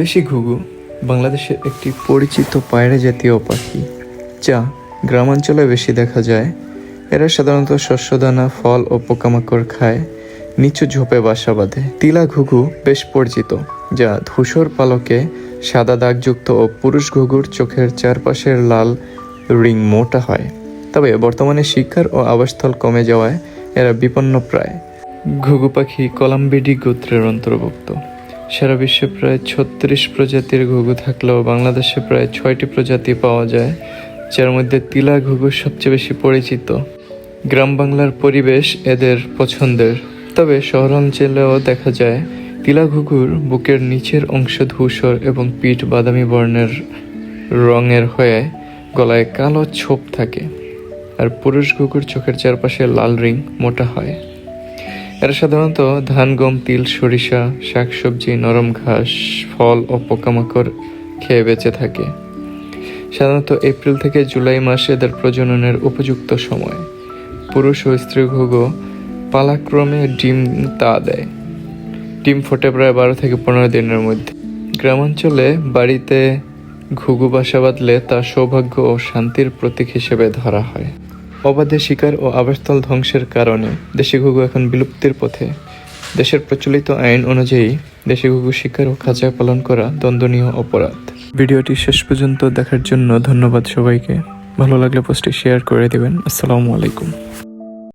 দেশি ঘুঘু বাংলাদেশের একটি পরিচিত পায়রা জাতীয় পাখি, যা গ্রামাঞ্চলে বেশি দেখা যায়। এরা সাধারণত শস্যদানা, ফল ও পোকামাকড় খায়, নিচু ঝোপে বাসা বাঁধে। তিলা ঘুঘু বেশ পরিচিত, যা ধূসর পালকে সাদা দাগযুক্ত ও পুরুষ ঘুঘুর চোখের চারপাশের লাল রিং মোটা হয়। তবে বর্তমানে শিকার ও আবাসস্থল কমে যাওয়ায় এরা বিপন্ন প্রায়। ঘুঘু পাখি কলাম্বিডি গোত্রের অন্তর্ভুক্ত। সারা বিশ্বে প্রায় ছত্রিশ প্রজাতির ঘুঘু থাকলেও বাংলাদেশে প্রায় ছয়টি প্রজাতি পাওয়া যায়, যার মধ্যে তিলা ঘুঘু সবচেয়ে বেশি পরিচিত। গ্রাম বাংলার পরিবেশ এদের পছন্দের। তবে শহরাঞ্চলেও দেখা যায়, তিলা ঘুঘুর বুকের নিচের অংশ ধূসর এবং পিঠ বাদামি বর্ণের রঙের হয়ে গলায় কালো ছোপ থাকে, আর পুরুষ ঘুঘুর চোখের চারপাশে লাল রিং মোটা হয়। এরা সাধারণত ধান, গম, তিল, সরিষা, শাকসবজি, নরম ঘাস, ফল ও পোকামাকড় খেয়ে বেঁচে থাকে। সাধারণত এপ্রিল থেকে জুলাই মাসে এদের প্রজননের উপযুক্ত সময়। পুরুষ ও স্ত্রী ঘুঘু পালাক্রমে ডিম তা দেয়। ডিম ফোটে প্রায় বারো থেকে পনেরো দিনের মধ্যে। গ্রামাঞ্চলে বাড়িতে ঘুঘু বাসা বাঁধলে তা সৌভাগ্য ও শান্তির প্রতীক হিসেবে ধরা হয়। অবাধে শিকার ও আবাসস্থল ধ্বংসের কারণে দেশি ঘুঘু এখন বিলুপ্তির পথে। দেশের প্রচলিত আইন অনুযায়ী দেশি ঘুঘু শিকার ও খাঁচায় পালন করা দণ্ডনীয় অপরাধ। ভিডিওটি শেষ পর্যন্ত দেখার জন্য ধন্যবাদ সবাইকে। ভালো লাগলে পোস্টটি শেয়ার করে দেবেন। আসসালামু আলাইকুম।